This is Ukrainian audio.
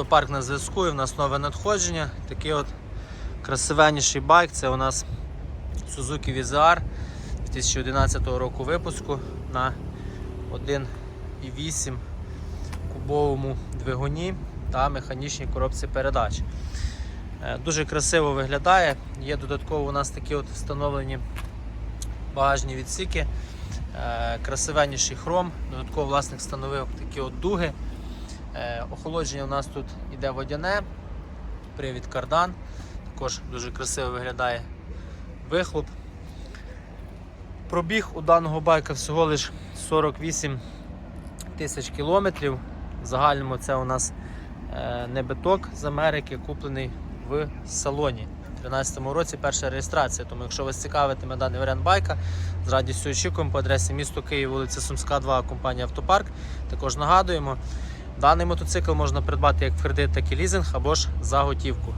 Автопарк на зв'язку і в нас нове надходження. Такий от красивенніший байк. Це у нас Suzuki VZR 2011 року випуску на 1,8 кубовому двигуні та механічній коробці передач. Е, Дуже красиво виглядає. Є додатково у нас такі от встановлені багажні відсіки, е, красивенніший хром, додатково власник встановив такі от дуги. Е, Охолодження у нас тут йде водяне, привід кардан, також дуже красиво виглядає вихлоп. Пробіг у даного байка всього лиш 48 тисяч кілометрів. В загальному це у нас е, не биток з Америки, куплений в салоні. У 2013 році перша реєстрація. Тому, якщо вас цікавитиме даний варіант байка, з радістю очікуємо по адресі місто Київ, вулиця Сумська, 2, компанія Автопарк. Також нагадуємо, даний мотоцикл можна придбати як в кредит, так і лізинг або ж за готівку.